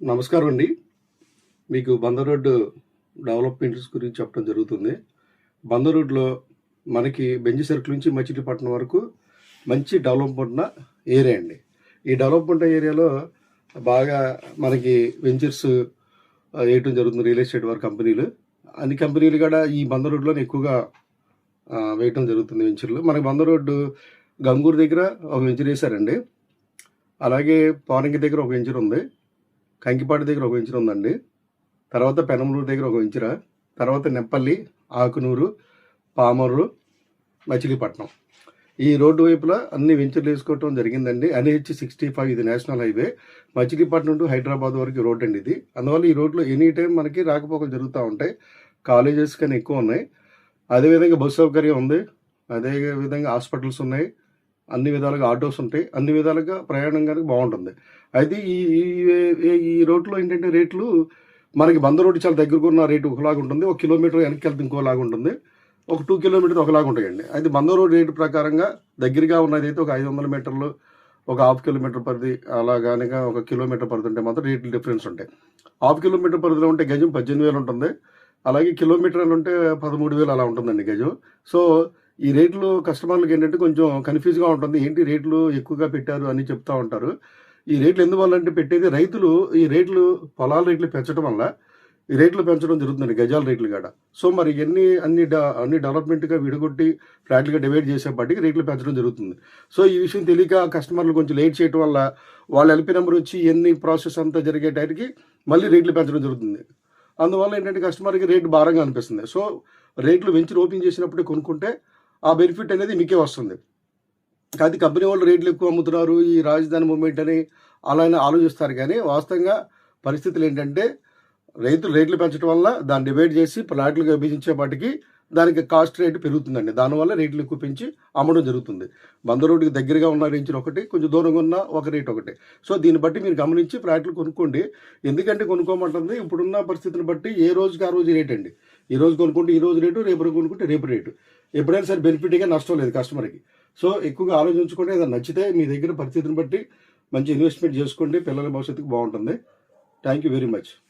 నమస్కారం అండి. మీకు బందర్ రోడ్డు డెవలప్మెంట్స్ గురించి చెప్పడం జరుగుతుంది. బందర్ రోడ్లో మనకి బెంజి సర్కిల్ నుంచి మచిలీపట్నం వరకు మంచి డెవలప్మెంట్ ఉన్న ఏరియా అండి. ఈ డెవలప్మెంట్ ఏరియాలో బాగా మనకి వెంచర్స్ వేయటం జరుగుతుంది రియల్ ఎస్టేట్ వారి కంపెనీలు. అన్ని కంపెనీలు కూడా ఈ బందర్ రోడ్లోనే ఎక్కువగా వేయటం జరుగుతుంది వెంచర్లు. మనకి బందర్ రోడ్డు గంగూరు దగ్గర ఒక వెంచర్ వేశారండి. అలాగే పారంగి దగ్గర ఒక వెంచర్ ఉంది. కంకిపాటి దగ్గర ఒక వెంచర్ ఉందండి. తర్వాత పెనమలూరు దగ్గర ఒక వెంచర తర్వాత నెప్పల్లి ఆకునూరు పామర్రు మచిలీపట్నం. ఈ రోడ్డు వైపులా అన్ని వెంచర్లు వేసుకోవటం జరిగిందండి. ఎన్హెచ్ సిక్స్టీ ఫైవ్ ఇది national highway. Machilipatnam to Hyderabad వరకు రోడ్ అండి ఇది. అందువల్ల ఈ రోడ్లో ఎనీ టైం మనకి రాకపోకలు జరుగుతూ ఉంటాయి. కాలేజెస్ కానీ ఎక్కువ ఉన్నాయి. అదేవిధంగా బస్సు సౌకర్యం ఉంది. అదేవిధంగా హాస్పిటల్స్ ఉన్నాయి. అన్ని విధాలుగా ఆటోస్ ఉంటాయి. అన్ని విధాలుగా ప్రయాణం కనుక బాగుంటుంది. అయితే ఈ ఈ- ఈ- రోడ్లో ఏంటంటే రేట్లు మనకి బంద రోడ్డు చాలా దగ్గరకు ఉన్న రేటు ఒకలాగా ఉంటుంది. ఒక కిలోమీటర్ వెనక్కి వెళ్తే ఇంకోలాగా ఉంటుంది. ఒక టూ కిలోమీటర్ ఒకలాగా ఉంటాయండి. అయితే బంద రోడ్ రేటు ప్రకారంగా దగ్గరగా ఉన్నది అయితే ఒక ఐదు వందల మీటర్లు ఒక హాఫ్ కిలోమీటర్ పరిధి అలా ఒక కిలోమీటర్ పరిధి ఉంటే మాత్రం రేట్లు డిఫరెన్స్ ఉంటాయి. హాఫ్ కిలోమీటర్ పరిధిలో ఉంటే గజం పద్దెనిమిది వేలు ఉంటుంది. అలాగే కిలోమీటర్ అని ఉంటే పదమూడు వేలు అలా ఉంటుందండి గజం. సో ఈ రేట్లు కస్టమర్లకు ఏంటంటే కొంచెం కన్ఫ్యూజ్గా ఉంటుంది. ఏంటి రేట్లు ఎక్కువగా పెట్టారు అని చెప్తా ఉంటారు. ఈ రేట్లు ఎందువల్ల అంటే పెట్టేది రైతులు ఈ రేట్లు పొలాల రేట్లు పెంచడం వల్ల ఈ రేట్లు పెంచడం జరుగుతుంది గజాల రేట్లు కాడ సో మరి ఎన్ని అన్ని డ- అన్ని డెవలప్మెంట్గా విడగొట్టి ఫ్లాట్లుగా డివైడ్ చేసేపాటికి రేట్లు పెంచడం జరుగుతుంది. సో ఈ విషయం తెలియక కస్టమర్లు కొంచెం లేట్ చేయడం వల్ల వాళ్ళ ఎల్పి నెంబర్ వచ్చి ఎన్ని ప్రాసెస్ అంతా జరిగే టైంకి మళ్ళీ రేట్లు పెంచడం జరుగుతుంది. అందువల్ల ఏంటంటే కస్టమర్కి రేటు భారంగా అనిపిస్తుంది. సో రేట్లు వెంచర్ ఓపెన్ చేసినప్పుడే కొనుక్కుంటే ఆ బెనిఫిట్ అనేది మీకే వస్తుంది. అది కంపెనీ వాళ్ళు రేట్లు ఎక్కువ అమ్ముతున్నారు ఈ రాజధాని మూమెంట్ అని అలా అని ఆలోచిస్తారు కానీ వాస్తవంగా పరిస్థితులు ఏంటంటే రైతులు రేట్లు పెంచడం వల్ల దాన్ని డివైడ్ చేసి ప్లాట్లుగా విభజించేపాటికి దానికి కాస్ట్ రేటు పెరుగుతుందండి. దానివల్ల రేట్లు ఎక్కువ పెంచి అమ్మడం జరుగుతుంది. బంద రోడ్డుకి దగ్గరగా ఉన్న రేంజ్ ఒకటి కొంచెం దూరంగా ఉన్న ఒక రేట్ ఒకటి. సో దీన్ని బట్టి మీరు గమనించి ఫ్లాట్లు కొనుక్కోండి. ఎందుకంటే కొనుక్కోమంటుంది ఇప్పుడున్న పరిస్థితిని బట్టి ఏ రోజుకి ఆ రోజు రేట్ అండి. ఈ రోజు కొనుక్కుంటే ఈ రోజు రేటు రేపు కొనుక్కుంటే రేపు రేటు. ఎప్పుడైనా సరే బెనిఫిట్గా నష్టం లేదు కస్టమర్కి. సో ఎక్కువగా ఆలోచించుకుంటే ఏదైనా నచ్చితే మీ దగ్గర పరిస్థితిని బట్టి మంచి ఇన్వెస్ట్మెంట్ చేసుకోండి. పిల్లల భవిష్యత్తుకు బాగుంటుంది. Thank you very much.